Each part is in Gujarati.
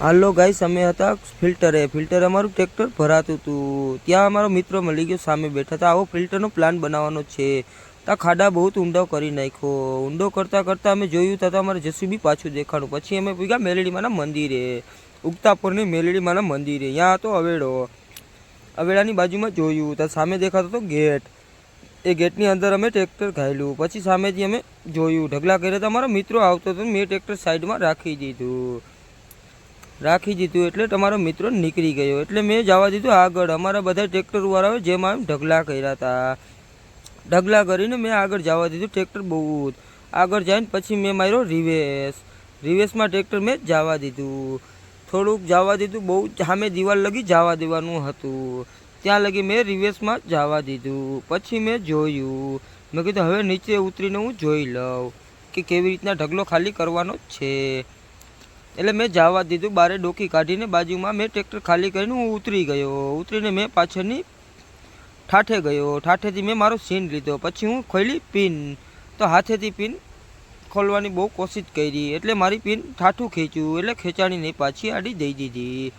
હાલો ગાઈસ, અમે હતા ફિલ્ટરે. ફિલ્ટર અમારું ટ્રેક્ટર ભરાતું હતું. ત્યાં અમારો મિત્ર મળી ગયો, સામે બેઠા હતા. આવો ફિલ્ટરનો પ્લાન બનાવવાનો છે. ત્યાં ખાડા બહુ ઊંડો કરી નાખ્યો. ઊંડો કરતાં કરતાં અમે જોયું તો અમારે જસીબી પાછું દેખાડું પછી અમે ગયા મેલડીમાના મંદિરે, ઉગતાપુરની મેલડીમાના મંદિરે. ત્યાં હતો અવેડો, અવેડાની બાજુમાં જોયું. ત્યાં સામે દેખાતો હતો ગેટ. એ ગેટની અંદર અમે ટ્રેક્ટર ઘાયલું. પછી સામેથી અમે જોયું. ઢગલા કર્યા તો અમારો મિત્રો આવતો હતો મેં ટ્રેક્ટર સાઈડમાં રાખી દીધું. રાખી દીધું એટલે તમારો મિત્રો નીકળી ગયો. એટલે મેં જવા દીધું આગળ. અમારા બધા ટ્રેક્ટરવાળાઓ જેમાં એમ ઢગલા કર્યા હતા. ઢગલા કરીને મેં આગળ જવા દીધું ટ્રેક્ટર બહુ જ આગળ જઈને પછી મેં માર્યો રિવેસ રિવેસમાં ટ્રેક્ટર મેં જવા દીધું. થોડુંક જવા દીધું બહુ સામે દિવાલ લગી જવા દેવાનું હતું. ત્યાં લગી મેં રિવેસમાં જવા દીધું. પછી મેં જોયું. મેં કીધું હવે નીચે ઉતરીને હું જોઈ લઉં કે કેવી રીતના ઢગલો ખાલી કરવાનો છે. એટલે મેં જવા દીધું, બારે ડોકી કાઢીને બાજુમાં મેં ટ્રેક્ટર ખાલી કરીને હું ઉતરી ગયો. ઉતરીને મેં પાછળની ઠાઠે ગયો. ઠાઠેથી મેં મારો સીન લીધો. પછી હું ખોલી પિન. તો હાથેથી પિન ખોલવાની બહુ કોશિશ કરી. એટલે મારી પિન ઠાઠું ખેંચ્યું. એટલે ખેંચાણી નહીં પાછી આડી દઈ દીધી.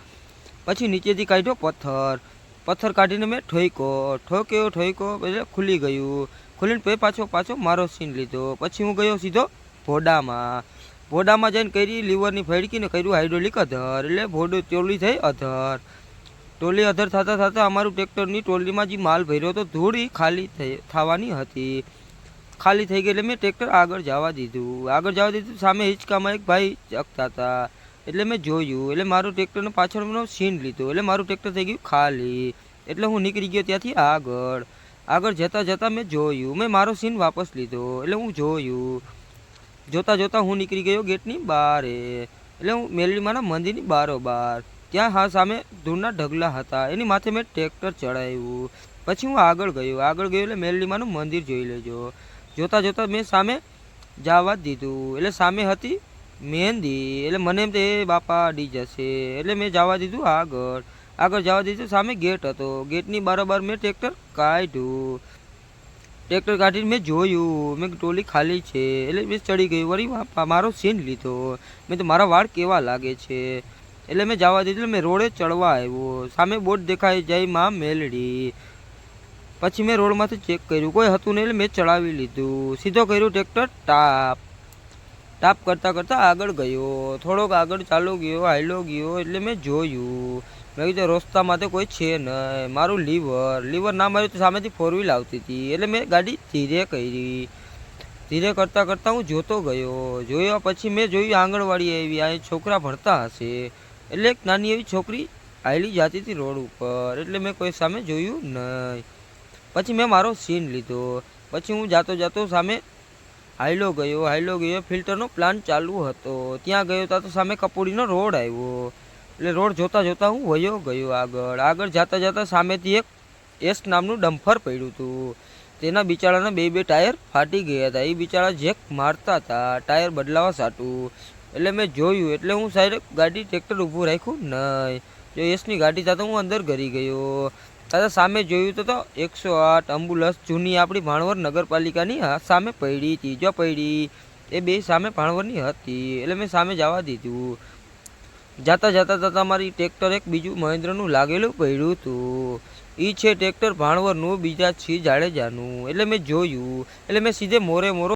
પછી નીચેથી કાઢ્યો પથ્થર. પથ્થર કાઢીને મેં ઠોક્યો ઠોક્યો ઠોક્યો એટલે ખુલી ગયું. ખુલીને પછી પાછો પાછો મારો સીન લીધો. પછી હું ગયો સીધો ભોડામાં. ભોડામાં જઈને કરી, લીવરની ફેડકીને કર્યું હાઇડ્રોલિક અધર. એટલે ભોડો ટોલી થઈ અધર. ટોલી અધર થતાં થતાં અમારું ટ્રેક્ટરની ટોલીમાં જે માલ ભર્યો હતો, ધૂળી ખાલી થઈ, થવાની હતી. ખાલી થઈ ગઈ એટલે મેં ટ્રેક્ટર આગળ જવા દીધું. આગળ જવા દીધું, સામે હિંચકામાં એક ભાઈ ચકતા હતા. એટલે મેં જોયું, એટલે મારું ટ્રેક્ટરનો પાછળનો સીન લીધો. એટલે મારું ટ્રેક્ટર થઈ ગયું ખાલી. એટલે હું નીકળી ગયો ત્યાંથી આગળ. આગળ જતાં જતાં મેં જોયું, મેં મારો સીન વાપસ લીધો. એટલે હું જોયું જોતાં જોતાં હું નીકળી ગયો ગેટની બારે. એટલે હું મેલડીમાના મંદિરની બારોબાર. ત્યાં હા સામે ધૂળના ઢગલા હતા. એની માથે મેં ટ્રેક્ટર ચડાવ્યું. પછી હું આગળ ગયો. આગળ ગયો એટલે મેલડીમાનું મંદિર જોઈ લેજો. જોતાં જોતાં મેં સામે જવા દીધું. એટલે સામે હતી મહેંદી. એટલે મને એમ તે બાપા, અડી જશે. એટલે મેં જવા દીધું આગળ. આગળ જવા દીધું. સામે ગેટ હતો. ગેટની બારોબાર મેં ટ્રેક્ટર કાઢ્યું. ટ્રેક્ટર કાઢીને મેં જોયું. મેં ટોલી ખાલી છે. એટલે મેં ચડી ગયું. વળી મારો સીન લીધો. મેં તો મારા વાળ કેવા લાગે છે? એટલે મેં જવા દીધું. મેં રોડે ચડવા આવ્યો. સામે બોટ દેખાય જાય માં મેલડી. પછી મેં રોડમાંથી ચેક કર્યું. કોઈ હતું નહીં એટલે મેં ચડાવી લીધું. સીધો કર્યું ટ્રેક્ટર, ટાપ. ટાપ કરતાં કરતાં આગળ ગયો. થોડોક આગળ ચાલો ગયો, હાલ્યો ગયો. એટલે મેં જોયું. મેં કીધું રસ્તામાં તો કોઈ છે નહીં. મારું લીવર. લીવર ના માર્યું તો સામેથી ફોર વ્હીલ આવતી હતી. એટલે મેં ગાડી ધીરે કરી. ધીરે કરતાં કરતાં હું જોતો ગયો. જોયા પછી મેં જોયું આંગણવાડી આવી આ છોકરા ભણતા હશે. એટલે એક નાની એવી છોકરી આવેલી જતી હતી રોડ ઉપર. એટલે મેં કોઈ સામે જોયું નહીં. પછી મેં મારો સીન લીધો. પછી હું જાતો જાતો સામે હાઈલો ગયો. હાઈલો ગયો. ફિલ્ટરનો પ્લાન ચાલુ હતો. ત્યાં ગયો ત્યાં તો સામે કપોડીનો રોડ આવ્યો. એટલે રોડ જોતાં જોતાં હું વયો ગયો આગળ. આગળ જતાં જતાં સામેથી એક એસ નામનું ડમ્ફર પડ્યું હતું. તેના બિચારાના બે બે ટાયર ફાટી ગયા હતા. એ બિચારા જેક મારતા હતા. ટાયર બદલાવા સાટું. એટલે મેં જોયું. એટલે હું સાઈડ ગાડી ટ્રેક્ટર ઊભું રાખ્યું નહીં. જો એસની ગાડી થતા હું અંદર ઘરી ગયો. તાતા સામે જોયું તો તો એકસો આઠ એમ્બ્યુલન્સ જૂની આપણી ભાણવર નગરપાલિકાની સામે પડી હતી. પડી. એ બે સામે ભાણવરની હતી. એટલે મેં સામે જવા દીધું. જાતા જાતા જતા મારી ટ્રેક્ટર એક બીજું મહેન્દ્રનું લાગેલું પડ્યું હતું. એ છે ટ્રેક્ટર ભાણવરનું, બીજા છે જાડેજાનું. એટલે મેં જોયું. એટલે મેં સીધે મોરે મોરો